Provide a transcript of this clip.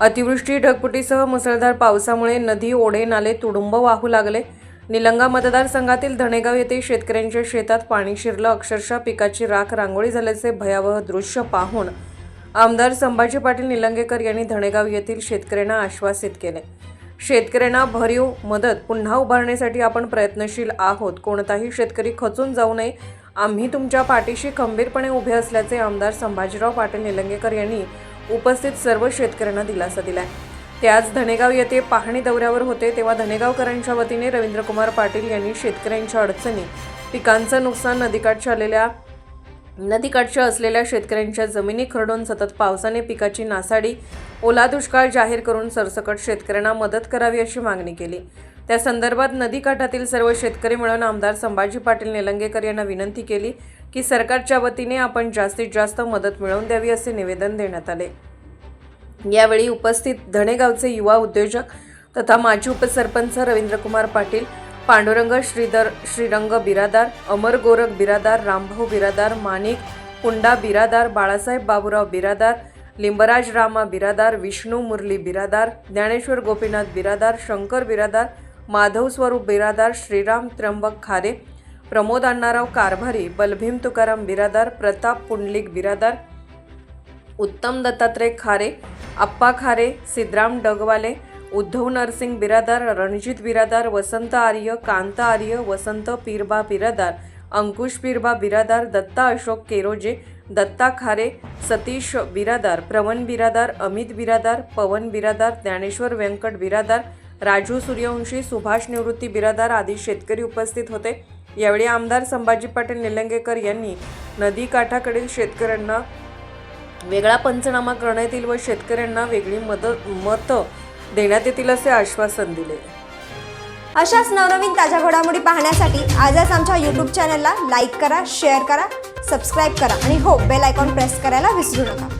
अतिवृष्टी ढगफुटीसह मुसळधार पावसामुळे नदी ओढे नाले तुडुंब वाहू लागले. निलंगा मतदारसंघातील धणेगाव येथे शेतकऱ्यांच्या शेतात पाणी शिरलं. अक्षरशः पिकाची राख रांगोळी झाल्याचे भयावह दृश्य पाहून आमदार संभाजी पाटील निलंगेकर यांनी धणेगाव येथील शेतकऱ्यांना आश्वासित केले. शेतकऱ्यांना भरीव मदत पुन्हा उभारण्यासाठी आपण प्रयत्नशील आहोत. कोणताही शेतकरी खचून जाऊ नये. आम्ही तुमच्या पाठीशी खंबीरपणे उभे असल्याचे आमदार संभाजीराव पाटील निलंगेकर यांनी उपस्थित सर्व शेतकऱ्यांना दिलासा दिलाय. ते आज धनेगाव येथे पाहणी दौऱ्यावर होते तेव्हा धनेगावकरांच्या वतीने रवींद्रकुमार पाटील यांनी शेतकऱ्यांच्या अडचणी पिकांचं नुकसान नदीकाठच्या आलेल्या नदीकाठच्या असलेल्या शेतकऱ्यांच्या जमिनी खरडून सतत पावसाने पिकाची नासाडी ओला दुष्काळ जाहीर करून सरसकट शेतकऱ्यांना मदत करावी अशी मागणी केली. त्या संदर्भात नदीकाठातील सर्व शेतकरी मिळून आमदार संभाजी पाटील निलंगेकर यांना विनंती केली की सरकारच्या वतीने आपण जास्तीत जास्त मदत मिळवून द्यावी असे निवेदन देण्यात आले. यावेळी उपस्थित धणेगावचे युवा उद्योजक तथा माजी उपसरपंच रवींद्रकुमार पाटील पांडुरंग श्रीधर श्रीरंग बिरादार अमर गोरख बिरादार रामभाऊ बिरादार माणिक पुंडा बिरादार बाळासाहेब बाबूराव बिरादार लिंबराज रामा बिरादार विष्णू मुरली बिरादार ज्ञानेश्वर गोपीनाथ बिरादार शंकर बिरादार माधव स्वरूप बिरादार श्रीराम त्र्यंबक खारे प्रमोद अण्णाराव कारभारी बलभीम तुकाराम बिरादार प्रताप पुंडलिक बिरादार उत्तम दत्तात्रय खारे आप्पा खारे सिद्धराम डगवाले उद्धव नरसिंग बिरादार रणजित बिरादार वसंत आर्य कांत आर्य वसंत पीरबा बिरादार अंकुश पीरबा बिरादार दत्ता अशोक केरोजे दत्ता खारे सतीश बिरादार प्रवन बिरादार अमित बिरादार पवन बिरादार ज्ञानेश्वर व्यंकट बिरादार राजू सूर्यवंशी सुभाष निवृत्ती बिरादार आदी शेतकरी उपस्थित होते. यावेळी आमदार संभाजी पाटील निलंगेकर यांनी नदी काठाकडील शेतकऱ्यांना वेगळा पंचनामा करण्यात येईल व शेतकऱ्यांना वेगळी मदत मतं देण्यात येतील असे आश्वासन दिले. अशाच नवनवीन ताज्या घडामोडी पाहण्यासाठी आजच आमच्या यूट्यूब चॅनलला लाईक करा शेअर करा सबस्क्राईब करा आणि हो बेल आयकॉन प्रेस करायला विसरू नका.